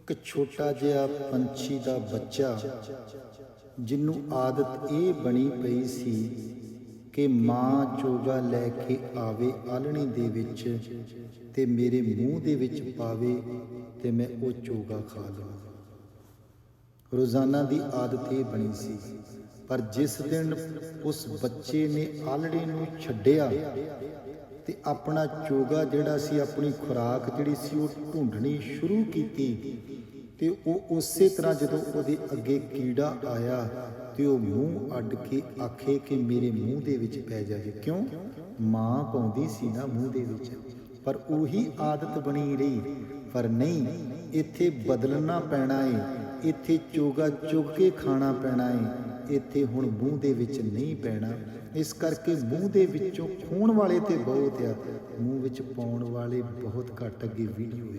ਇੱਕ ਛੋਟਾ ਜਿਹਾ ਪੰਛੀ ਦਾ ਬੱਚਾ, ਜਿੰਨੂੰ ਆਦਤ ਇਹ ਬਣੀ ਪਈ ਸੀ ਕਿ ਮਾਂ ਚੋਗਾ ਲੈ ਕੇ ਆਵੇ ਆਲਣੀ ਦੇ ਵਿੱਚ ਤੇ ਮੇਰੇ ਮੂੰਹ ਦੇ ਵਿੱਚ ਪਾਵੇ ਤੇ ਮੈਂ ਉਹ ਚੋਗਾ ਖਾ ਲਵਾਂ। ਰੋਜ਼ਾਨਾ ਦੀ ਆਦਤ ਇਹ ਬਣੀ ਸੀ, ਪਰ ਜਿਸ ਦਿਨ ਉਸ ਬੱਚੇ ਨੇ ਆਲੜੀ ਨੂੰ ਛੱਡਿਆ ਤੇ ਆਪਣਾ ਚੋਗਾ ਜਿਹੜਾ ਸੀ, ਆਪਣੀ ਖੁਰਾਕ ਜਿਹੜੀ ਸੀ, ਉਹ ਢੂੰਡਣੀ ਸ਼ੁਰੂ ਕੀਤੀ। ਤੇ ਉਹ ਉਸੇ ਤਰ੍ਹਾਂ ਜਦੋਂ ਉਹਦੇ ਅੱਗੇ ਕੀੜਾ ਆਇਆ ਤੇ ਉਹ ਮੂੰਹ ਅੱਡ ਕੇ ਆਖੇ ਕਿ ਮੇਰੇ ਮੂੰਹ ਦੇ ਵਿੱਚ ਪੈ ਜਾਵੇ ਕਿਉਂ? ਮਾਂ ਪਾਉਂਦੀ ਸੀ ਨਾ ਮੂੰਹ ਦੇ ਵਿੱਚ। ਪਰ ਉਹੀ ਆਦਤ ਬਣੀ ਰਹੀ। ਪਰ ਨਹੀਂ, ਇੱਥੇ ਬਦਲਣਾ ਪੈਣਾ ਏ। ਇੱਥੇ ਚੋਗਾ ਚੁਗ ਕੇ ਖਾਣਾ ਪੈਣਾ ਏ। ਇੱਥੇ ਹੁਣ ਮੂੰਹ ਦੇ ਵਿੱਚ ਨਹੀਂ ਪੈਣਾ। ਇਸ ਕਰਕੇ ਮੂੰਹ ਦੇ ਵਿੱਚੋਂ ਖੋਣ ਵਾਲੇ ਤੇ ਬਹੁਤ ਆ। ਮੂੰਹ ਵਿੱਚ ਪਾਉਣ ਵਾਲੇ ਬਹੁਤ ਘੱਟ ਅੱਗੇ ਵੀਡੀਓ